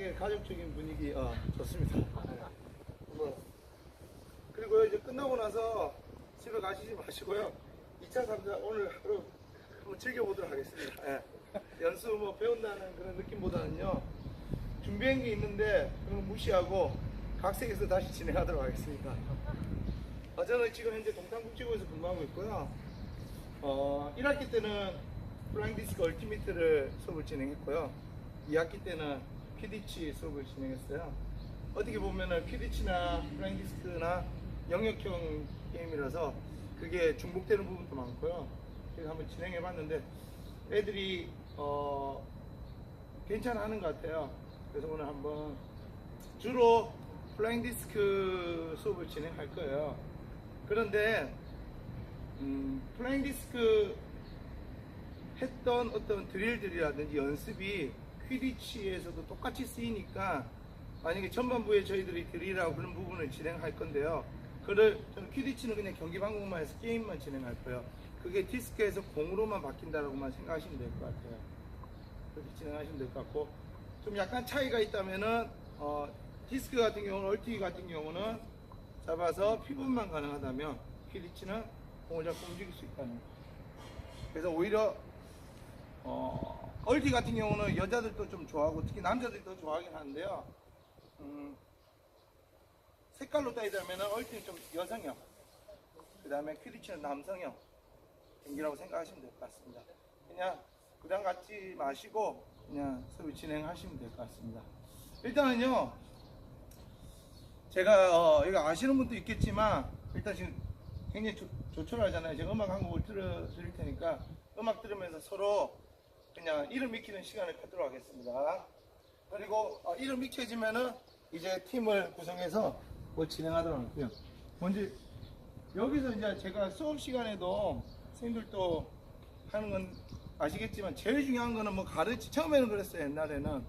되게 가족적인 분위기 어, 좋습니다. 네. 뭐, 그리고 이제 끝나고 나서 집에 가시지 마시고요. 2차, 3차 오늘 하루 한번 즐겨보도록 하겠습니다. 예. 연수 뭐 배운다는 그런 느낌보다는요. 준비한 게 있는데 그런 거 무시하고 각색해서 다시 진행하도록 하겠습니다. 어, 저는 지금 현재 동탄국제고에서 근무하고 있고요. 어, 1학기 때는 플라잉 디스크 얼티미트를 수업을 진행했고요. 2학기 때는 PD치 수업을 진행했어요. 어떻게 보면은 PD치나 플라잉 디스크나 영역형 게임이라서 그게 중복되는 부분도 많고요. 그래서 한번 진행해 봤는데 애들이 어, 괜찮아 하는 것 같아요. 그래서 오늘 한번 주로 플라잉 디스크 수업을 진행할 거예요. 그런데 음, 플라잉 디스크 했던 어떤 드릴들이라든지 연습이 퀴디치에서도 똑같이 쓰이니까 만약에 전반부에 저희들이 드릴하고 그런 부분을 진행할 건데요. 그를 저는 퀴디치는 그냥 경기 방법만 해서 게임만 진행할 거예요. 그게 디스크에서 공으로만 바뀐다라고만 생각하시면 될 것 같아요. 그렇게 진행하시면 될 것 같고 좀 약간 차이가 있다면은 어, 디스크 같은 경우는 얼티 같은 경우는 잡아서 피분만 가능하다면 퀴디치는 공을 잡고 움직일 수 있다는 거. 그래서 오히려 어, 얼티 같은 경우는 여자들도 좀 좋아하고 특히 남자들이 더 좋아하긴 하는데요. 음, 색깔로 따지자면 얼티는 좀 여성형, 그 다음에 퀴디치는 남성형 경기라고 생각하시면 될 것 같습니다. 그냥 부담 갖지 마시고 그냥 수업 진행하시면 될 것 같습니다. 일단은요, 제가 어, 이거 아시는 분도 있겠지만 일단 지금 굉장히 조, 조촐하잖아요. 제가 음악 한 곡을 틀어 드릴 테니까 음악 들으면서 서로 그냥 이름 익히는 시간을 갖도록 하겠습니다. 그리고 어, 이름 익혀지면은 이제 팀을 구성해서 뭐 진행하도록 할게요. 먼저 여기서 이제 제가 수업 시간에도 선생님들도 하는 건 아시겠지만 제일 중요한 거는 뭐 가르치 처음에는 그랬어요 옛날에는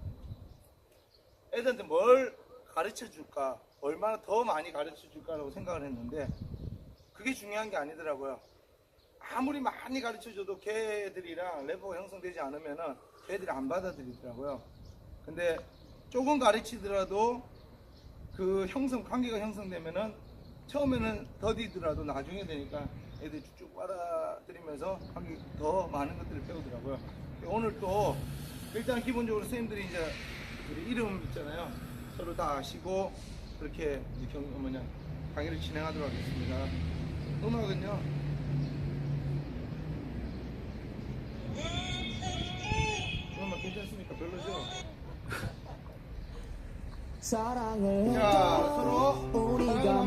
애들한테 뭘 가르쳐 줄까 얼마나 더 많이 가르쳐 줄까라고 생각을 했는데 그게 중요한 게 아니더라고요 아무리 많이 가르쳐 줘도 걔들이랑 레버가 형성되지 않으면은 걔들이 안 받아들이더라고요 근데 조금 가르치더라도 그 형성 관계가 형성되면은 처음에는 더디더라도 나중에 되니까 애들이 쭉쭉 빨아들이면서 더 많은 것들을 배우더라고요. 오늘 또 일단 기본적으로 선생님들이 이제 이름 있잖아요. 서로 다 아시고 그렇게 경 뭐냐 강의를 진행하도록 하겠습니다. 음악은요. 괜찮습니까? 별로죠? 사랑을 자, 서로 우리가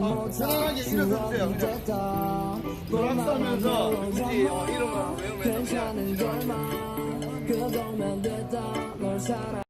어, 사랑하게 일어서주세요. 그냥 노락하면서 굳이 어, 이름을 외우면서 그냥 걸만 그거면 됐다 널 사랑